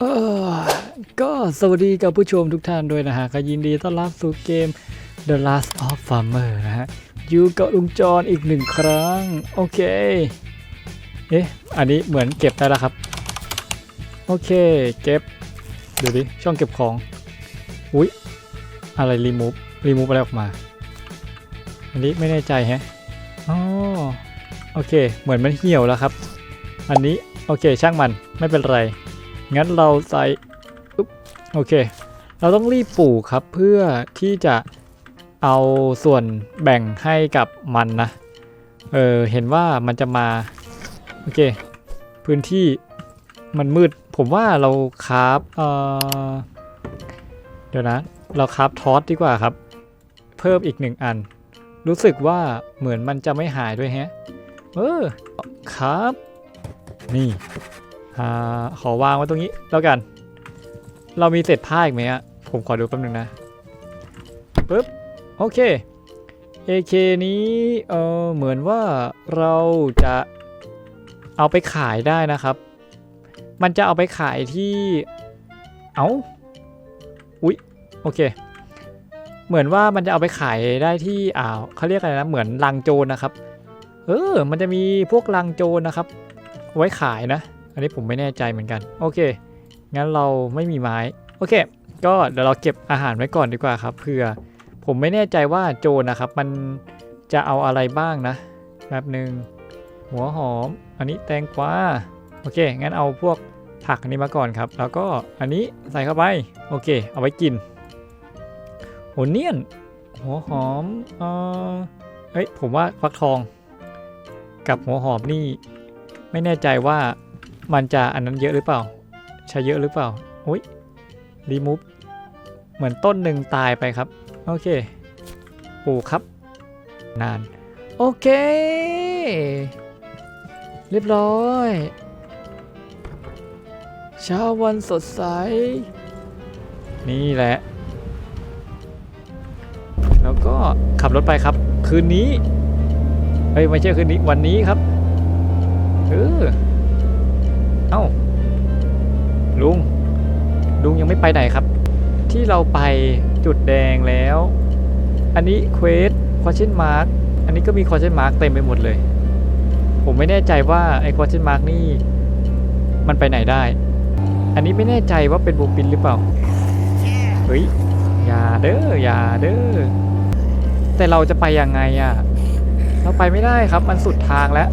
เออก็สวัสดีกับผู้ชมทุกท่านด้วยนะฮะก็ยินดีต้อนรับสู่เกม The Last of Farmer นะฮะอยู่กับลุงจอนอีกหนึ่งครั้ง โอเค เอ๊ะ อันนี้เหมือนเก็บได้แล้วครับ โอเค เก็บ ดูดิ ช่องเก็บของ อุ๊ย อะไรรีมูฟรีมูฟอะไรออกมา อันนี้ไม่แน่ใจแฮะอ๋อโอเค เหมือนมันเหี่ยวแล้วครับ อันนี้ โอเค ช่างมันไม่เป็นไร งั้นเราใส่โอเค เราต้องรีบปลูกครับเพื่อที่จะเอาส่วนแบ่งให้กับมันนะ เออเห็นว่ามันจะมา โอเค พื้นที่มันมืด ผมว่าเราคราฟเออเดี๋ยวนะ เราคราฟทอสดีกว่าครับ เพิ่มอีกหนึ่งอัน รู้สึกว่าเหมือนมันจะไม่หายด้วยแฮะ เออ ครับ นี่ อ่าขอวางไว้ตรงนี้แล้วกัน เรามีเศษผ้าอีกไหมอะผมขอดูแป๊บนึงนะปึ๊บโอเค AK นี้เออเหมือนว่าเราจะเอาไปขายได้นะครับ มันจะเอาไปขายที่ เอา้าอุ๊ยโอเค เหมือนว่ามันจะเอาไปขายได้ที่อ่าวเขาเรียกอะไรนะ เหมือนลังโจรนะครับ เออ มันจะมีพวกลังโจรนะครับ ไว้ขายนะ อันนี้ผมไม่แน่ใจเหมือนกัน โอเค งั้นเราไม่มีไม้ โอเค ก็เดี๋ยวเราเก็บอาหารไว้ก่อนดีกว่าครับเผื่อผมไม่แน่ใจว่าโจนะครับ มันจะเอาอะไรบ้างนะแป๊บหนึ่งหัวหอม อันนี้แตงกวาโอเค งั้นเอาพวกผักนนี้มาก่อนครับ แล้วก็อันนี้ใส่เข้าไป โอเค เอาไว้กินโอเนียน หัวหอมเออเฮ้ยผมว่าฟักทอง กับหัวหอมนี่ ไม่แน่ใจว่า มันจะอันนั้นเยอะหรือเปล่า ใช้เยอะหรือเปล่าโอ้ยรีมูฟเหมือนต้นหนึ่งตายไปครับ โอเค ปลูกครับ นาน โอเค เรียบร้อยเช้าวันสดใส นี่แหละ แล้วก็ขับรถไปครับ คืนนี้ เฮ้ย ไม่ใช่คืนนี้วันนี้ครับ เออ เอ้า ลุง ลุงยังไม่ไปไหนครับ ที่เราไปจุดแดงแล้ว อันนี้เควสควอชินมาร์กอันนี้ก็มีควอชินมาร์กเต็มไปหมดเลย ผมไม่แน่ใจว่าไอ้ควอชินมาร์กนี่ มันไปไหนได้ อันนี้ไม่แน่ใจว่าเป็นบูปินหรือเปล่า เฮ้ย อย่าเด้อ อย่าเด้อ แต่เราจะไปยังไงอะเราไปไม่ได้ครับ มันสุดทางแล้ว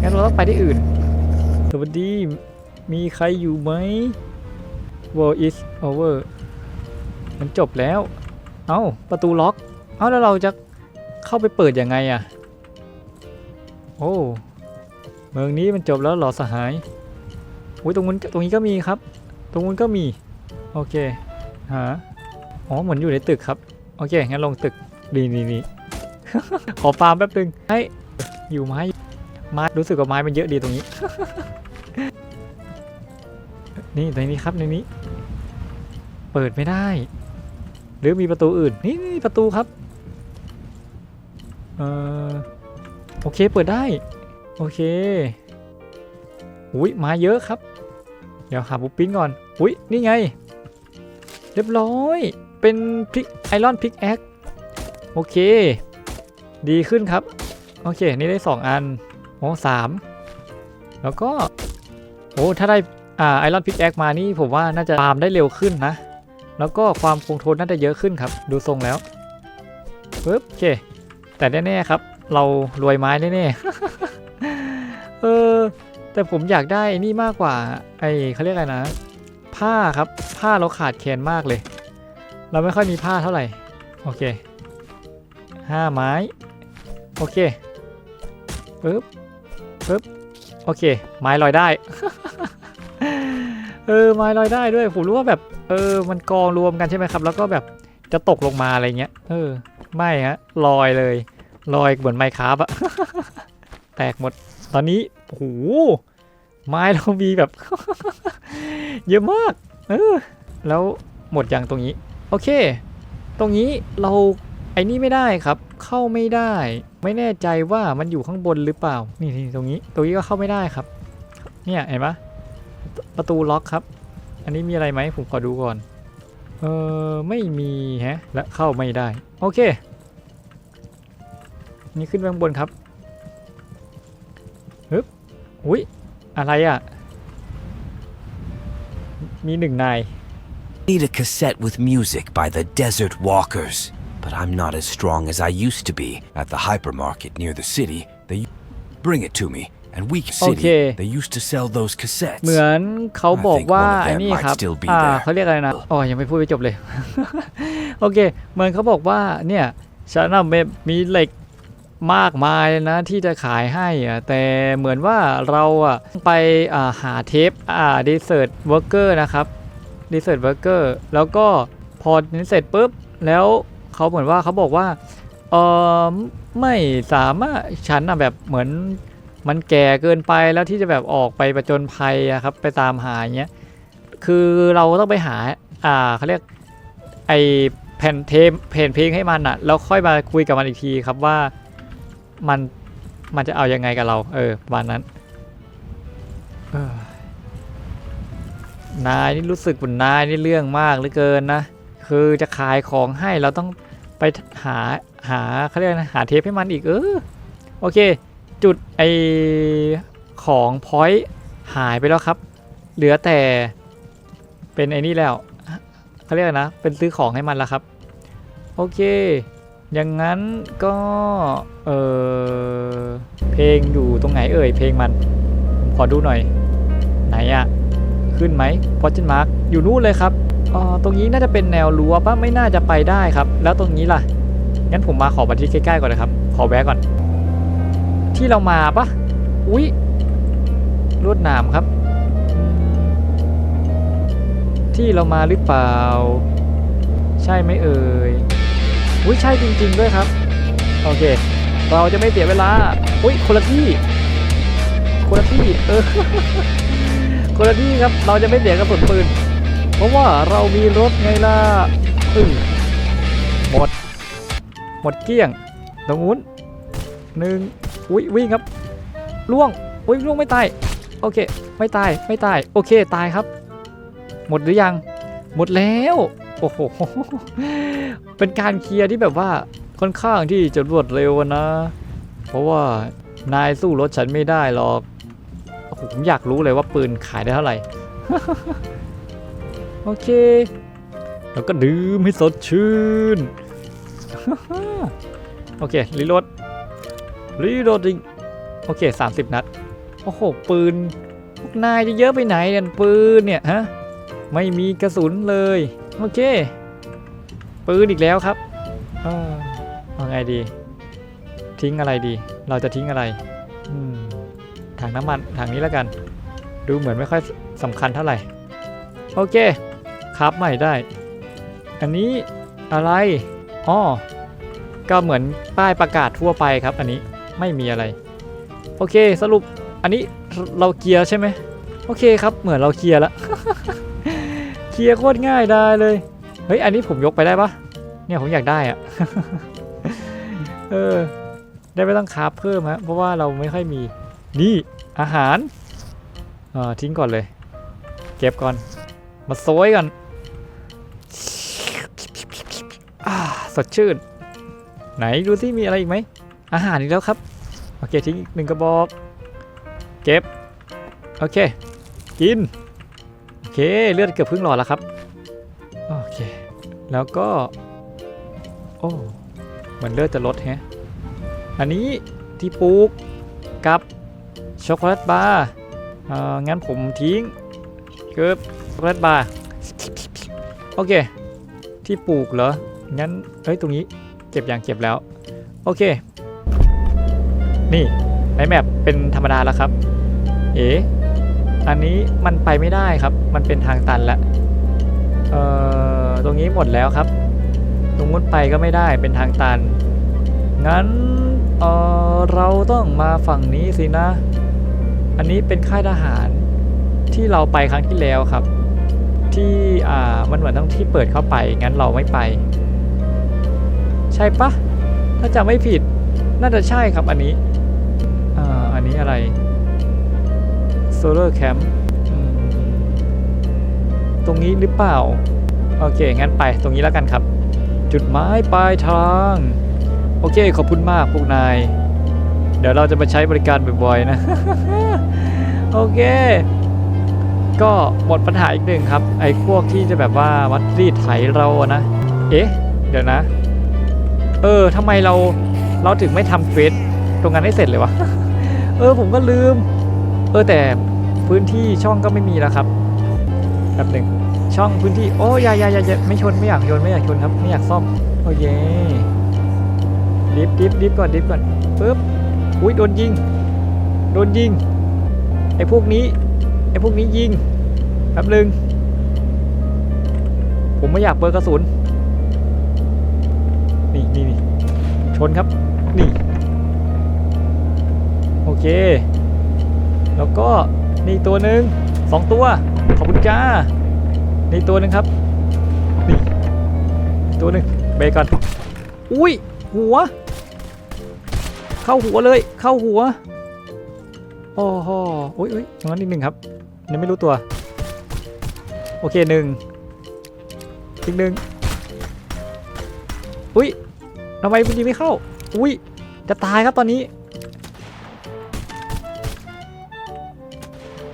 งั้นเราต้องไปที่อื่น สวัสดี มีใครอยู่ไหม War is over มันจบแล้ว เอ้า ประตูล็อก เอ้า แล้วเราจะเข้าไปเปิดยังไงอะโอ้ เมืองนี้มันจบแล้วหรอสหายอุ้ยตรงนู้นตรงนี้ก็มีครับ ตรงนู้นก็มี โอเค หา อ๋อ เหมือนอยู่ในตึกครับ โอเค งั้นลงตึก ดีนี่นี่ขอฟาร์มแป๊บนึงให้อยู่ไหม ไม้รู้สึกว่าไม้มันเยอะดีตรงนี้ นี่ในนี้ครับในนี้ เปิดไม่ได้ หรือมีประตูอื่น นี่นี่ประตูครับเออโอเคเปิดได้ โอเคอุ้ยมาเยอะครับ เดี๋ยวหาบุ๊ปปิ้นก่อนอุ้ยนี่ไง เรียบร้อย เป็นพิกไอรอนพิกแอคโอเค ดีขึ้นครับ โอเค นี่ได้ 2 อัน โอ้สามแล้วก็โอ้ถ้าได้อ่าไอรอนพิกแอคมานี่ผมว่าน่าจะฟาร์มได้เร็วขึ้นนะ แล้วก็ความคงทนน่าจะเยอะขึ้นครับ ดูทรงแล้วปึ๊บโอเค แต่แน่ๆครับ เรารวยไม้แน่ๆเออแต่ผมอยากได้นี่มากกว่า ไอเขาเรียกอะไรนะ ผ้าครับผ้าเราขาดแคลนมากเลย เราไม่ค่อยมีผ้าเท่าไหร่ โอเคห้าไม้ โอเคปึ๊บ ปึ๊บโอเค ไม้ลอยได้ เออไม้ลอยได้ด้วยผมรู้ว่าแบบเออมันกองรวมกันใช่ไหมครับ แล้วก็แบบจะตกลงมาอะไรเงี้ยเออไม่ฮะลอยเลย ลอยเหมือนไมค์คราฟอะแตกหมดตอนนี้โอ้โหไม้เรามีแบบ เยอะมากเออแล้วหมดอย่างตรงนี้ โอเค ตรงนี้เราไอ้นี่ไม่ได้ครับ เข้าไม่ได้ ไม่แน่ใจว่ามันอยู่ข้างบนหรือเปล่า นี่ตรงนี้ ตรงนี้ก็เข้าไม่ได้ครับ เนี่ยเห็นปะประตูล็อกครับ อันนี้มีอะไรไหมผมขอดูก่อน เออไม่มีฮะ และเข้าไม่ได้ โอเค นี่ขึ้นไปข้างบนครับฮึบอุ้ยอะไรอะ มีหนึ่งนาย Need a cassette with music by the Desert Walkers. But I'm not as strong as I used to be. At the hypermarket near the city, they bring it to me. And Week City, Okay. they used to sell those cassettes. เหมือนเขาบอกว่า I think one of them ไอ้นี่ครับ might still be อ่า there. เขาเรียกอะไรนะอ๋อยังไม่พูดไปจบเลย โอเค เหมือนเขาบอกว่าเนี่ยฉันน่ะมีมีเหล็กมากมายเลยนะที่จะขายให้อะแต่เหมือนว่าเราอะไปอ่าหาเทปอ่าดีเซอร์ตเวิร์กเกอร์นะครับดีเซอร์ตเวิร์กเกอร์แล้วก็พอนี้เสร็จปุ๊บแล้ว เขาเหมือนว่าเขาบอกว่าเออไม่สามารถฉันอะแบบเหมือนมันแก่เกินไปแล้วที่จะแบบออกไปประจนภัยอะครับ ไปตามหาอย่างเงี้ยคือเราต้องไปหาอ่าเขาเรียกไอแผ่นเทมแผ่นเพลงให้มันอะแล้วค่อยมาคุยกับมันอีกทีครับว่ามันมันจะเอายังไงกับเรา เออวันนั้นเออนายนี่รู้สึกว่านายนี่เรื่องมากเหลือเกินนะ คือจะขายของให้เราต้อง ไปหาหาเขาเรียกนะหาเทปให้มันอีกเออโอเค จุดไอของพอยต์หายไปแล้วครับ เหลือแต่เป็นไอ้นี่แล้วเขาเรียกนะ เป็นซื้อของให้มันแล้วครับ โอเค อย่างนั้นก็เออเพลงอยู่ตรงไหนเอ่ยเพลงมันขอดูหน่อย ไหนอะขึ้นไหมพอจินมาร์กอยู่นู่นเลยครับ อ๋อตรงนี้น่าจะเป็นแนวรั้วป่ะไม่น่าจะไปได้ครับ แล้วตรงนี้ล่ะ งั้นผมมาขอบันทึกใกล้ๆก่อนนะครับ ขอแวะก่อน ที่เรามาป่ะ อุ๊ยลวดหนามครับ ที่เรามาหรือเปล่า ใช่ไหมเอ่ย อุ้ยใช่จริง ๆ ด้วยครับ โอเค เราจะไม่เสียเวลา อุ้ยคนละที่คนละที่ เออคนละที่ครับ เราจะไม่เสียกระสุนปืน เพราะว่าเรามีรถไงล่ะอือหมด หมดเกลี้ยง ตรงนู้นหนึ่งอุ้ยวิ่งครับล่วงอุ้ยล่วงไม่ตาย โอเค ไม่ตาย ไม่ตาย โอเค ตายครับ หมดหรือยัง หมดแล้ว โอ้โห เป็นการเคลียร์ที่แบบว่าค่อนข้างที่จะรวดเร็วนะ เพราะว่านายสู้รถฉันไม่ได้หรอก ผมอยากรู้เลยว่าปืนขายได้เท่าไหร่ โอเค แล้วก็ดื่มให้สดชื่น โอเค รีโหลด รีโหลดจริงโอเค 30 นัด โอ้โห ปืน พวกนายจะเยอะไปไหนเนี่ยปืนเนี่ยฮะ ไม่มีกระสุนเลย โอเค ปืนอีกแล้วครับเออเอาไงดี ทิ้งอะไรดี เราจะทิ้งอะไรอืมถังน้ำมันถังนี้แล้วกัน ดูเหมือนไม่ค่อยสำคัญเท่าไหร่ โอเค ครับใหม่ได้ อันนี้อะไรอ๋อก็เหมือนป้ายประกาศทั่วไปครับ อันนี้ไม่มีอะไร โอเคสรุปอันนี้เราเคลียร์ใช่ไหมโอเคครับเหมือนเราเคลียร์แล้วเคลียร์โคตรง่ายได้เลยเฮ้ยอันนี้ผมยกไปได้ปะเนี่ยผมอยากได้อะเออได้ไม่ต้องคาฟเพิ่มฮะเพราะว่าเราไม่ค่อยมีนี่อาหารเออทิ้งก่อนเลย เก็บก่อน มาโซยก่อน สดชื่น ไหนดูสิมีอะไรอีกไหม อาหารอีกแล้วครับ โอเคทิ้งอีกหนึ่งกระบอก เก็บ โอเค กิน โอเคเลือดเกือบครึ่งหลอดแล้วครับ โอเค แล้วก็ โอ้เหมือนเลือดจะลดแฮะ อันนี้ที่ปลูกกับช็อกโกแลตบาร์เอองั้นผมทิ้งเกือบช็อกโกแลตบาร์โอเค ที่ปลูกเหรอ งั้น เฮ้ยตรงนี้เก็บอย่างเก็บแล้ว โอเค นี่ในแมปเป็นธรรมดาแล้วครับ เอ๋อันนี้มันไปไม่ได้ครับ มันเป็นทางตันแล้วเอ่อตรงนี้หมดแล้วครับ ตรงมุดไปก็ไม่ได้เป็นทางตัน งั้นเอ่อเราต้องมาฝั่งนี้สินะ อันนี้เป็นค่ายทหารที่เราไปครั้งที่แล้วครับ ที่อ่ามันเหมือนต้องที่เปิดเข้าไป งั้นเราไม่ไป ใช่ปะถ้าจำไม่ผิดน่าจะใช่ครับอันนี้อ่าอันนี้อะไร Solar Camp อืมตรงนี้หรือเปล่า โอเค งั้นไปตรงนี้แล้วกันครับ จุดหมายปลายทาง โอเค ขอบคุณมากพวกนาย เดี๋ยวเราจะมาใช้บริการบ่อยๆนะ โอเค ก็หมดปัญหาอีกหนึ่งครับ ไอ้พวกที่จะแบบว่าวัดรีดไถเราอะนะ เอ๊ะ เดี๋ยวนะ ออทำไมเราเราถึงไม่ทำเควสตรงนั้นให้เสร็จเลยวะ เออผมก็ลืม เออแต่พื้นที่ช่องก็ไม่มีแล้วครับแป๊บหนึ่งช่องพื้นที่โอ้ยายายายไม่ชนไม่อยากชนไม่อยากชนครับไม่อยากซ่อมโอเคดิฟดิฟดิฟก่อนดิฟก่อนปึ๊บอุ้ยโดนยิงโดนยิงไอ้พวกนี้ไอ้พวกนี้ยิงแป๊บหนึ่งผมไม่อยากเปิดกระสุนนี่นี่ ชนครับนี่โอเค แล้วก็นี่ตัวหนึ่งสองตัวขอบคุณจ้านี่ตัวหนึ่งครับนี่ตัวหนึ่งเบรกก่อนอุ้ยหัว เข้าหัวเลยเข้าหัวโอ้โหอุ้ยอุ้ยตรงนั้นอีกหนึ่งครับยังไม่รู้ตัว โอเคหนึ่งอีกหนึ่งอุ้ยำไมมันยิงไม่เข้า อุ้ย จะตายครับตอนนี้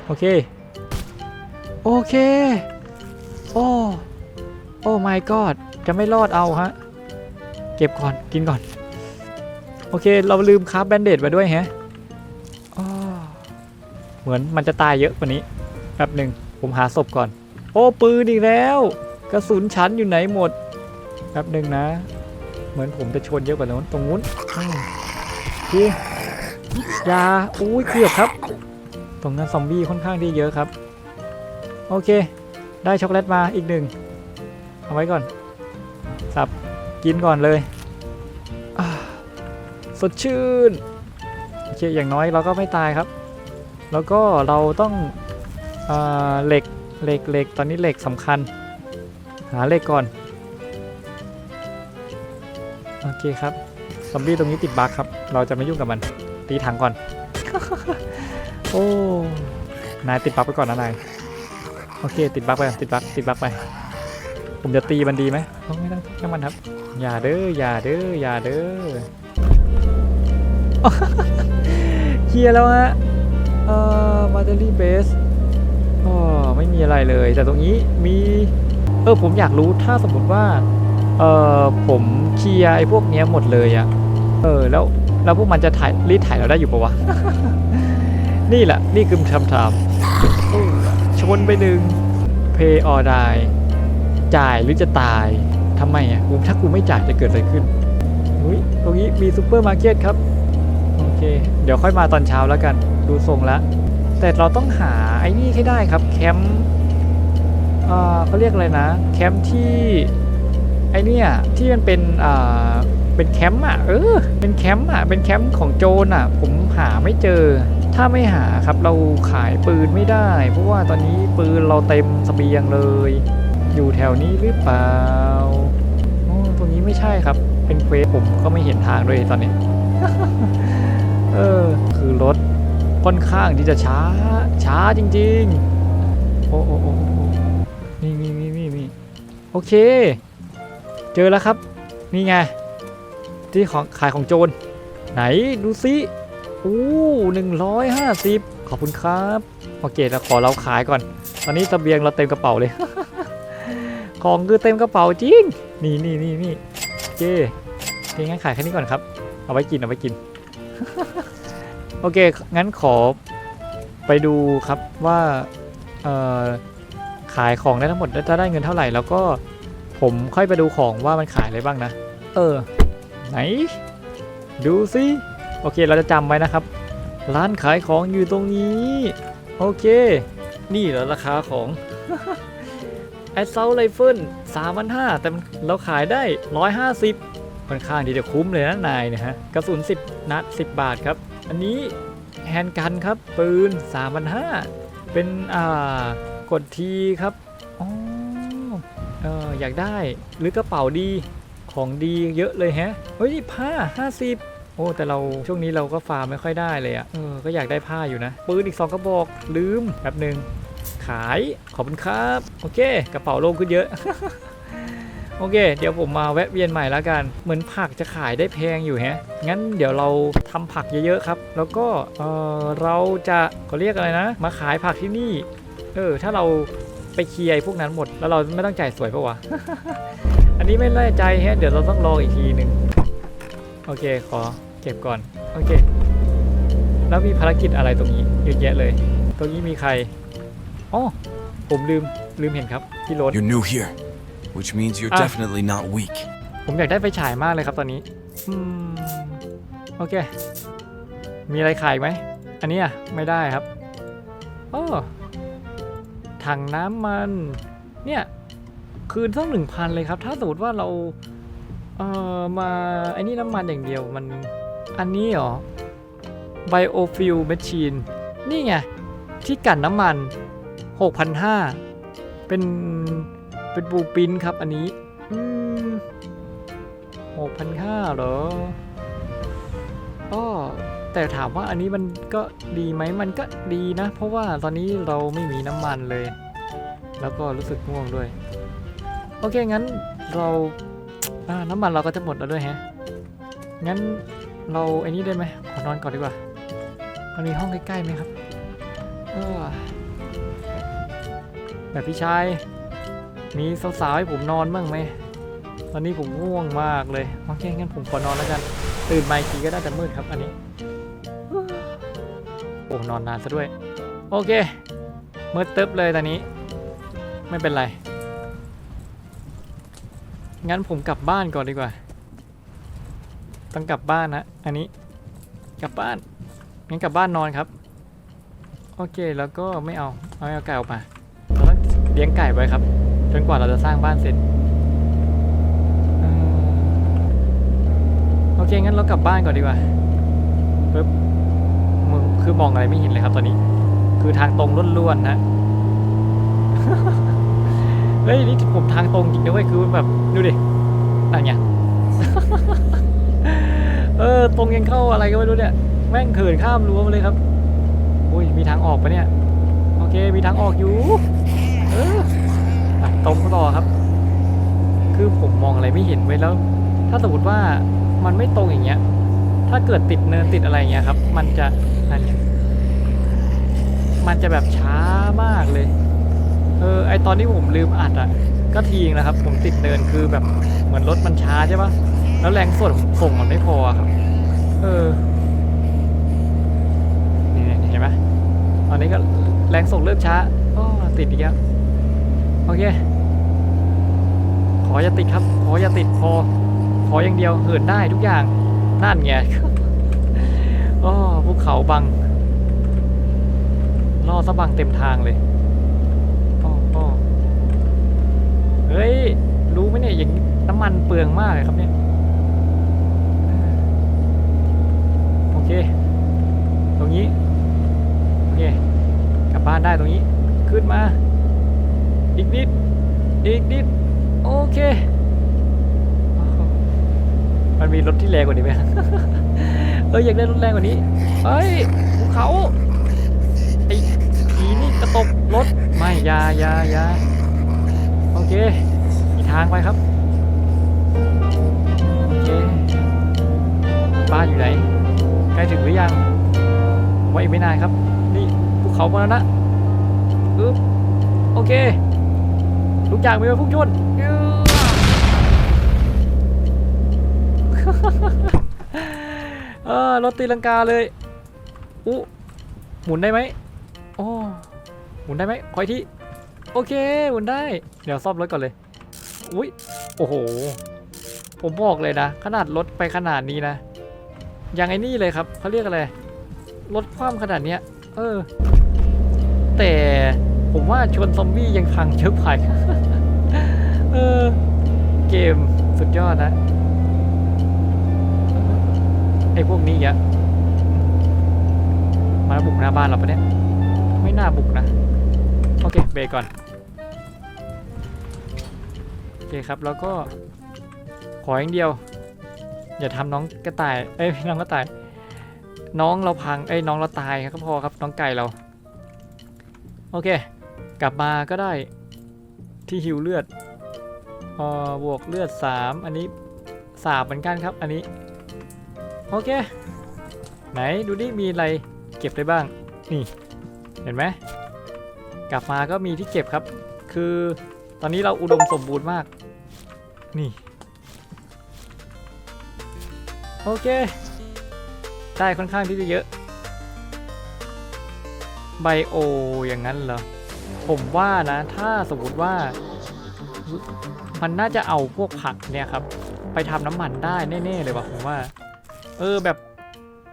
โอเค โอเค โอ้ โอ้ my god จะไม่รอดเอาฮะ เก็บก่อน กินก่อน โอเค เราลืมคราฟแบนเดดไว้ด้วยแฮะอ้อเหมือนมันจะตายเยอะกว่านี้แป๊บหนึ่งผมหาศพก่อน โอ้ปืนอีกแล้ว กระสุนชั้นอยู่ไหนหมดแป๊บหนึ่งนะ เหมือนผมจะชนเยอะกว่านั้นตรงนู้นอืมพี่ยาอุ้ยเกือบครับ ตรงนั้นซอมบี้ค่อนข้างที่เยอะครับ โอเค ได้ช็อกโกแลตมาอีกหนึ่งเอาไว้ก่อน สับกินก่อนเลยอ่าสดชื่นโอเคอย่างน้อยเราก็ไม่ตายครับ แล้วก็เราต้องอาเหล็กเหล็กเหล็กตอนนี้เหล็กสำคัญ หาเหล็กก่อน โอเคครับซอมบี้ตรงนี้ติดบั๊กครับ เราจะไม่ยุ่งกับมัน ตีถังก่อน โอ้ นายติดบั๊กไปก่อนนะนาย โอเค ติดบั๊กไป ติดบั๊กติดบั๊กไป ผมจะตีมันดีไหมไม่ต้องช่างมันครับ อย่าเด้อ อย่าเด้อ อย่าเด้อเคลียร์แล้วฮะ เอ่อ มาเตอรี่เบสก็ไม่มีอะไรเลย แต่ตรงนี้มี เออ ผมอยากรู้ถ้าสมมติว่า เออผมเคลียร์ไอ้พวกเนี้ยหมดเลยอะเออแล้วแล้วพวกมันจะถ่ายรีดถ่ายเราได้อยู่ปะวะ นี่แหละนี่คือคำถามโอ้ชนไปหนึ่ง pay or die จ่ายหรือจะตายทำไมอะกูถ้ากูไม่จ่ายจะเกิดอะไรขึ้นอุ้ยตรงนี้มีซูเปอร์มาร์เก็ตครับ โอเค เดี๋ยวค่อยมาตอนเช้าแล้วกัน ดูทรงแล้วแต่เราต้องหาไอ้นี่ให้ได้ครับ แคมป์เอ่อเขาเรียกอะไรนะ แคมป์ที่ ไอเนี่ยที่มันเป็นอ่าเป็นแคมป์อะเออเป็นแคมป์อะเป็นแคมป์ของโจรอะ ผมหาไม่เจอ ถ้าไม่หาครับเราขายปืนไม่ได้ เพราะว่าตอนนี้ปืนเราเต็มเสบียงเลย อยู่แถวนี้หรือเปล่าโอ้ตรงนี้ไม่ใช่ครับ เป็นเควสผมก็ไม่เห็นทางด้วยตอนนี้ เออ คือรถค่อนข้างที่จะช้า ช้าจริง ๆ โอ้โอ้โอ้โอ้นี่นี่นี่นี่นี่โอเค เจอแล้วครับ นี่ไง ที่ของขายของโจร ไหนดูซิอู้หนึ่งร้อยห้าสิบขอบคุณครับโอเคแล้วขอเราขายก่อน ตอนนี้ตะเบียงเราเต็มกระเป๋าเลย ของคือเต็มกระเป๋าจริง นี่นี่นี่นี่โอเคโอเคงั้นขายแค่นี้ก่อนครับ เอาไว้กินเอาไว้กิน โอเค งั้นขอไปดูครับว่าขายของได้ทั้งหมดแล้วจะได้เงินเท่าไหร่แล้วก็ ผมค่อยไปดูของว่ามันขายอะไรบ้างนะ เออ ไหน ดูสิโอเคเราจะจำไว้นะครับ ร้านขายของอยู่ตรงนี้ โอเค นี่เหรอราคาของแอดเซลไ i เฟิลสามพันห้าแต่เราขายได้ร้อยห้าสิบค่อนข้างที่จะคุ้มเลยนะนายนะฮะกระสุน10นัด10บาทครับ อันนี้แฮนด์กันครับ ปืน3,500เป็นอ่ากดทีครับ เอออยากได้หรือกระเป๋าดีของดีเยอะเลยฮะเฮ้ยนี่ผ้า50 โอ้แต่เราช่วงนี้เราก็ฟาร์มไม่ค่อยได้เลยอะ่ะเออก็อยากได้ผ้าอยู่นะปืนอีก2กระบอกลืมแป๊บหนึ่งขายขอบคุณครับ โอเค กระเป๋าโล่งขึ้นเยอะ โอเค เดี๋ยวผมมาแวะเวียนใหม่แล้วกัน เหมือนผักจะขายได้แพงอยู่ฮะ งั้นเดี๋ยวเราทำผักเยอะๆครับ แล้วก็เออเราจะเขาเรียกอะไรนะ มาขายผักที่นี่ เออ ถ้าเรา ไปเคลียร์ไอ้พวกนั้นหมด แล้วเราไม่ต้องจ่ายสวยปะวะ อันนี้ไม่แน่ใจแฮะเดี๋ยวเราต้องรออีกทีหนึ่งโอเคขอเก็บก่อน โอเค แล้วมีภารกิจอะไรตรงนี้เยอะแยะเลย ตรงนี้มีใครอ๋อผมลืมลืมเห็นครับที่รถ You're new here, which means you're Ah. definitely not weak. ผมอยากได้ไฟฉายมากเลยครับตอนนี้อืมโอเค มีอะไรขายอีกไหม อันนี้อะ ไม่ได้ครับโอ้ ถังน้ำมัน เนี่ยคืนสักหนึ่งพันเลยครับ ถ้าสมมติว่าเรา เอ่อ มาไอ้นี่น้ำมันอย่างเดียวมันอันนี้เหรอ biofuel machine นี่ไง ที่กันน้ำมัน 6,500 เป็น เป็นบูปินครับอันนี้หกพันห้าเหรอ ก็ แต่ถามว่าอันนี้มันก็ดีไหมมันก็ดีนะ เพราะว่าตอนนี้เราไม่มีน้ำมันเลย แล้วก็รู้สึกง่วงด้วย โอเคงั้นเราน้ำมันเราก็จะหมดแล้วด้วยแฮะ งั้นเราไอ้นี้ได้ไหมขอนอนก่อนดีกว่า มันมีห้องใกล้ๆไหมครับแบบพี่ชาย มีสาวๆให้ผมนอนบ้างไหม ตอนนี้ผมง่วงมากเลย โอเคงั้นผมขอนอนแล้วกัน ตื่นมาอีกทีก็น่าจะมืดครับอันนี้ นอนนานซะด้วย โอเคมืดตึ๊บเลยตอนนี้ ไม่เป็นไร งั้นผมกลับบ้านก่อนดีกว่า ต้องกลับบ้านนะ อันนี้ กลับบ้าน งั้นกลับบ้านนอนครับ โอเคแล้วก็ไม่เอา เอาเอาไก่ออกมา เราต้องเลี้ยงไก่ไว้ครับ จนกว่าเราจะสร้างบ้านเสร็จโอเคงั้นเรากลับบ้านก่อนดีกว่าปึ๊บ คือมองอะไรไม่เห็นเลยครับตอนนี้ คือทางตรงล้วนๆนะเฮ้ยนี่ผมทางตรงจริงนะเว้ยคือแบบดูดิอะไรเงี้ยเออตรงยังเข้าอะไรก็ไม่รู้เนี่ยแม่งเขินข้ามรั้วมาเลยครับอุ้ยมีทางออกปะเนี่ยโอเคมีทางออกอยู่เออตรงต่อครับ คือผมมองอะไรไม่เห็นไว้ยแล้ว ถ้าสมมติว่ามันไม่ตรงอย่างเงี้ย ถ้าเกิดติดเนินติดอะไรอย่างเงี้ยครับ มันจะอันนี้มันจะแบบช้ามากเลย เออ ไอตอนที่ผมลืมอัดอะ ก็ทีงนะครับ ผมติดเนินคือแบบเหมือนรถมันช้าใช่ปะแล้วแรงส่วนส่งมันไม่พอครับ เออ นี่เห็นไหมตอนนี้ก็แรงส่งเริ่มช้าอ้อติดอีกแล้วโอเค ขออย่าติดครับ ขออย่าติดพอ ขออย่างเดียวเหินได้ทุกอย่าง นั่นไงอ้อภูเขาบังล่อซะบังเต็มทางเลยอ้ออ้เฮ้ย รู้ไหมเนี่ยอย่างน้ำมันเปลืองมากเลยครับเนี่ย โอเค ตรงนี้ โอเค กลับบ้านได้ตรงนี้ ขึ้นมา อีกนิด อีกนิด โอเค มันมีรถที่แรงกว่านี้ไหมเอออยากได้รถแรงกว่านี้เฮ้ยภูเขาไอ้ผีนี่กระตกรถไม่อยาอยาอยาโอเคอีกทางไปครับโอเคบ้านอยู่ไหนใกล้ถึงหรือยังไว้อีกไม่นานครับ นี่ภูเขามาแล้วนะอึ๊บโอเคทุกอย่างมีไว้พุ่งชน เออรถตีลังกาเลยอู้หมุนได้ไหมโอ้หมุนได้ไหมคอยที่ โอเค หมุนได้ เดี๋ยวซ่อมรถก่อนเลย อุ้ย โอ้โห ผมบอกเลยนะ ขนาดรถไปขนาดนี้นะ อย่างไอ้นี่เลยครับ เขาเรียกอะไร รถคว่ำขนาดเนี้ย เออ แต่ผมว่าชนซอมบี้ยังพังเยอะไปเออ เกมสุดยอดนะ ไอ้พวกนี้อะมาบุกหน้าบ้านเราปะเนี่ย ไม่น่าบุกนะ โอเคเบรกก่อน โอเคครับแล้วก็ขออย่างเดียว อย่าทำน้องกระต่าย เอ้ยน้องกระต่าย น้องเราพัง เอ้ยน้องเราตายครับพอครับน้องไก่เรา โอเค กลับมาก็ได้ที่ฮิวเลือดอ่อบวกเลือด 3 อันนี้สาบเหมือนกันครับ อันนี้ โอเค ไหนดูดิมีอะไรเก็บได้บ้าง นี่เห็นไหมกลับมาก็มีที่เก็บครับ คือตอนนี้เราอุดมสมบูรณ์มาก นี่ โอเค ได้ค่อนข้างที่จะเยอะ ไบโออย่างนั้นเหรอ ผมว่านะ ถ้าสมมติว่า มันน่าจะเอาพวกผักเนี่ยครับ ไปทำน้ำมันได้แน่ ๆ เลยว่ะผมว่า เออแบบ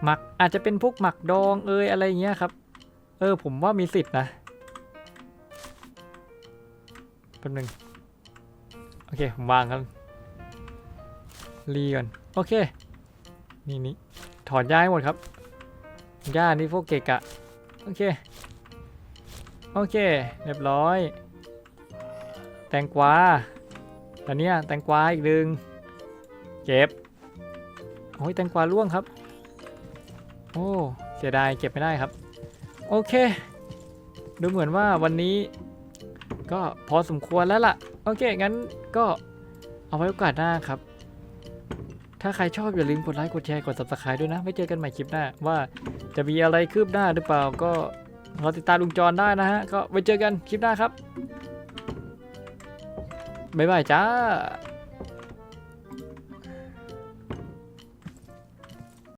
หมักอาจจะเป็นพวกหมักดองเอยอะไรเงี้ยครับ เออผมว่ามีสิทธิ์นะแป๊บนึงโอเคผมวางกันรีก่อนโอเคนี่นี่ถอนหญ้าให้หมดครับหญ้านี่พวกเกะกะโอเคโอเค เรียบร้อย แตงกวาอันเนี้ยแตงกวาอีกหนึ่งเก็บ โอ้ยแตงกวาล่วงครับ โอ้เสียดายเก็บไม่ได้ครับ โอเค ดูเหมือนว่าวันนี้ ก็พอสมควรแล้วล่ะ โอเค งั้นก็เอาไว้โอกาสหน้าครับ ถ้าใครชอบอย่าลืมกดไลค์กดแชร์กด subscribe ด้วยนะไว้เจอกันใหม่คลิปหน้า ว่าจะมีอะไรคืบหน้าหรือเปล่าก็รอติดตามลุงจรได้นะฮะ ก็ไว้เจอกันคลิปหน้าครับบ๊ายบายจ้า